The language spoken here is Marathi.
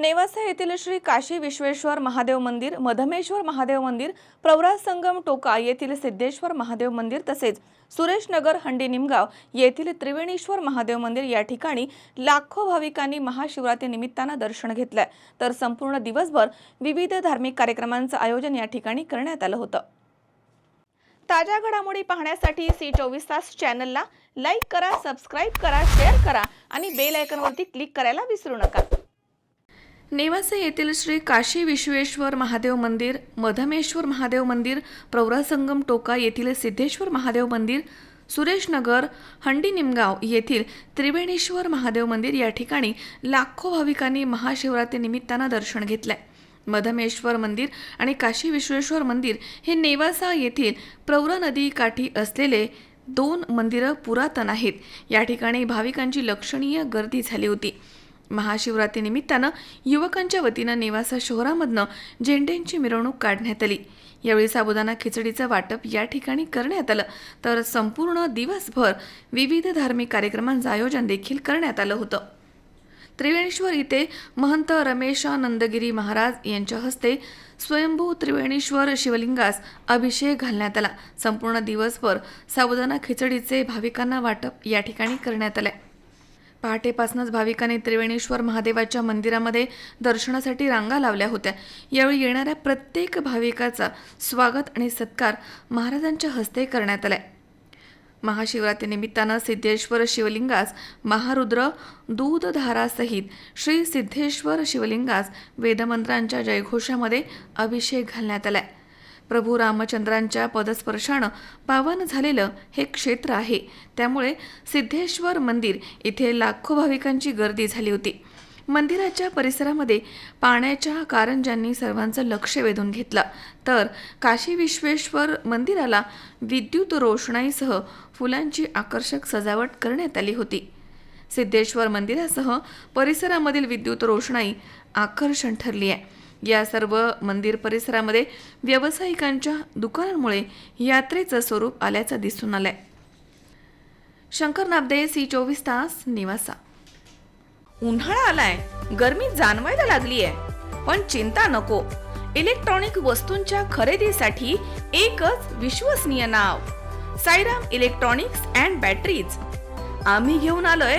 नेवासा येथील श्री काशी विश्वेश्वर महादेव मंदिर मधमेश्वर महादेव मंदिर प्रवरा संगम टोका येथील सिद्धेश्वर महादेव मंदिर तसेच सुरेशनगर हंडी निमगाव येथील त्रिवेणीश्वर महादेव मंदिर या ठिकाणी लाखो भाविकांनी महाशिवरात्री निमित्तानं दर्शन घेतलंय. तर संपूर्ण दिवसभर विविध धार्मिक कार्यक्रमांचं आयोजन या ठिकाणी करण्यात आलं होतं. ताज्या घडामोडी पाहण्यासाठी सी चोवीस तास चॅनलला लाईक करा सबस्क्राईब करा शेअर करा आणि बेल आयकनवरती क्लिक करायला विसरू नका. नेवासे येथील श्री काशी विश्वेश्वर महादेव मंदिर मधमेश्वर महादेव मंदिर प्रवरासंगम टोका येथील सिद्धेश्वर महादेव मंदिर सुरेशनगर हंडी निमगाव येथील त्रिवेणेश्वर महादेव मंदिर या ठिकाणी लाखो भाविकांनी महाशिवरात्री निमित्तानं दर्शन घेतलंय. मधमेश्वर मंदिर आणि काशी विश्वेश्वर मंदिर हे नेवासा येथील प्रवरा नदी काठी असलेले दोन मंदिरं पुरातन आहेत. या ठिकाणी भाविकांची लक्षणीय गर्दी झाली होती. महाशिवरात्री निमित्तानं युवकांच्या वतीनं नेवासा शहरामधनं झेंड्यांची मिरवणूक काढण्यात आली. यावेळी साबुदाणा खिचडीचं वाटप या ठिकाणी करण्यात आलं. तर संपूर्ण दिवसभर विविध धार्मिक कार्यक्रमांचं आयोजन देखील करण्यात आलं होतं. त्रिवेणेश्वर इथे महंत रमेशानंदगिरी महाराज यांच्या हस्ते स्वयंभू त्रिवेणेश्वर शिवलिंगास अभिषेक घालण्यात आला. संपूर्ण दिवसभर साबुदाणा खिचडीचे भाविकांना वाटप या ठिकाणी करण्यात आलं पहाटेपासूनच भाविकांनी त्रिवेणेश्वर महादेवाच्या मंदिरामध्ये दर्शनासाठी रांगा लावल्या होत्या. यावेळी येणाऱ्या प्रत्येक भाविकाचा स्वागत आणि सत्कार महाराजांच्या हस्ते करण्यात आलाय. महाशिवरात्री निमित्तानं सिद्धेश्वर शिवलिंगास महारुद्र दूधधारासहित श्री सिद्धेश्वर शिवलिंगास वेदमंत्रांच्या जयघोषामध्ये अभिषेक घालण्यात आलाय. प्रभू रामचंद्रांच्या पदस्पर्शानं पावन झालेलं हे क्षेत्र आहे. त्यामुळे सिद्धेश्वर मंदिर इथे लाखो भाविकांची गर्दी झाली होती. मंदिराच्या परिसरामध्ये पाण्याच्या कारंजांनी सर्वांचं लक्ष वेधून घेतलं. तर काशी विश्वेश्वर मंदिराला विद्युत रोषणाईसह फुलांची आकर्षक सजावट करण्यात आली होती. सिद्धेश्वर मंदिरासह परिसरामधील विद्युत रोषणाई आकर्षण ठरली आहे या सर्व मंदिर परिसरामध्ये व्यावसायिकांच्या दुकानांमुळे यात्रेचं स्वरूप आल्याचं दिसून आलंय. शंकर नाबदे सी चोवीस तास निवासा. उन्हाळा आलाय गर्मी जाणवायला लागली आहे पण चिंता नको. इलेक्ट्रॉनिक वस्तूंच्या खरेदीसाठी एकच विश्वसनीय नाव साईराम इलेक्ट्रॉनिक्स अँड बॅटरीज. आम्ही घेऊन आलोय